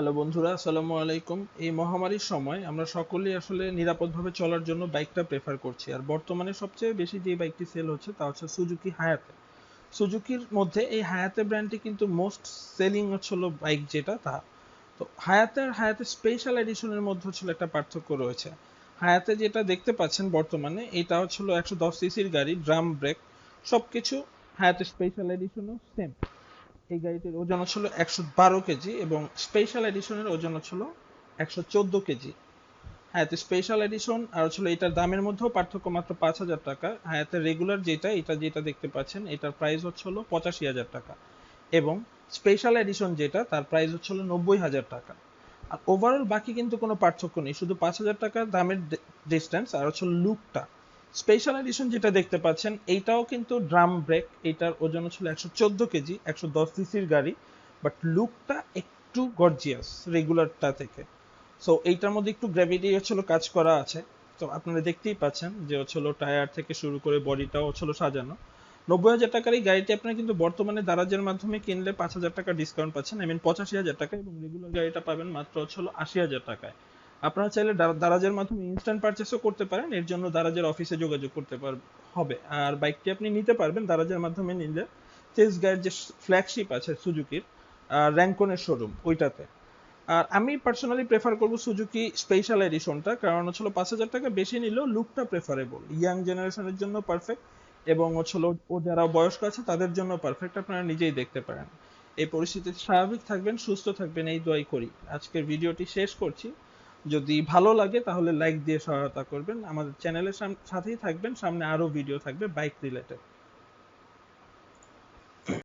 Hello বন্ধুরা, আসসালামু আলাইকুম। এই মহামারীর সময় আমরা সকলেই আসলে নিরাপদভাবে চলার জন্য বাইকটা প্রেফার করছি। আর বর্তমানে সবচেয়ে বেশি যে বাইকটি সেল হচ্ছে তা হচ্ছে সুজুকি হায়াতে সুজুকির মধ্যে এই হায়াতে ব্র্যান্ডটি কিন্তু মোস্ট সেলিং হচ্ছিল বাইক যেটা তা। তো হায়াতে আর হায়াতে স্পেশাল এডিশনের মধ্যে হচ্ছিল একটা পার্থক্য রয়েছে। হায়াতে যেটা দেখতে পাচ্ছেন বর্তমানে, এটা হচ্ছিল একশো দশ সিসির গাড়ি ড্রাম ব্রেক সবকিছু হায়াতে স্পেশাল এডিশনও সেম এই গাড়িটির ওজন ছিল একশো বারো কেজি এবং স্পেশাল এডিশনের ওজন ছিল একশো চোদ্দ কেজি। হায়াতে স্পেশাল এডিশন আর ছিল এটার দামের মধ্যেও পার্থক্য মাত্র পাঁচ হাজার টাকা। হায়াতে রেগুলার যেটা, এটা যেটা দেখতে পাচ্ছেন, এটার প্রাইস হচ্ছিল পঁচাশি হাজার টাকা এবং স্পেশাল এডিশন যেটা, তার প্রাইস হচ্ছিল নব্বই হাজার টাকা। আর ওভারঅল বাকি কিন্তু কোনো পার্থক্য নেই, শুধু পাঁচ হাজার টাকার দামের ডিস্টেন্স আর হচ্ছে লুকটা স্পেশাল এডিশন যেটা দেখতে পাচ্ছেন, এইটাও কিন্তু ড্রাম ব্রেক এটার ওজন ছিল একশো চোদ্দ কেজি, একশো দশ সিসির গাড়ি বাট লুকটা একটু গর্জিয়াস রেগুলারটা থেকে। সো এইটার মধ্যে একটু গ্র্যাভিটি হচ্ছিল, কাজ করা আছে। তো আপনারা দেখতেই পাচ্ছেন যে হচ্ছিল টায়ার থেকে শুরু করে বডিটাও হচ্ছিল সাজানো। নব্বই হাজার টাকার এই গাড়িটি আপনারা কিন্তু বর্তমানে দারাজের মাধ্যমে কিনলে পাঁচ হাজার টাকা ডিসকাউন্ট পাচ্ছেন। আই মিন পঁচাশি হাজার টাকা এবং রেগুলার গাড়িটা পাবেন মাত্র হচ্ছিল আশি হাজার টাকায়। আপনারা চাইলে দারাজের মাধ্যমে ইনস্ট্যান্ট পারচেসও করতে পারেন, এর জন্য দারাজের অফিসে যোগাযোগ করতে হবে। আর বাইকটি আপনি নিতে পারবেন, দারাজের মাধ্যমে নিলে গাইড যে ফ্ল্যাগশিপ আছে সুজুকির র্যাঙ্কনের শোরুম ওইটাতে। আর আমি পার্সোনালি প্রেফার করব সুজুকি স্পেশাল এডিশনটা কারণ হচ্ছিল পাঁচ হাজার টাকা বেশি নিলেও লুকটা প্রেফারেবল ইয়াং জেনারেশনের জন্য পারফেক্ট এবং হচ্ছিল ও যারা বয়স্ক আছে, তাদের জন্য পারফেক্ট আপনারা নিজেই দেখতে পারেন। এই পরিস্থিতিতে স্বাভাবিক থাকবেন, সুস্থ থাকবেন, এই দোয়াই করি। আজকের ভিডিওটি শেষ করছি। যদি ভালো লাগে, তাহলে লাইক দিয়ে সহায়তা করবেন। আমাদের চ্যানেলের সাথেই থাকবেন। সামনে আরও ভিডিও থাকবে বাইক রিলেটেড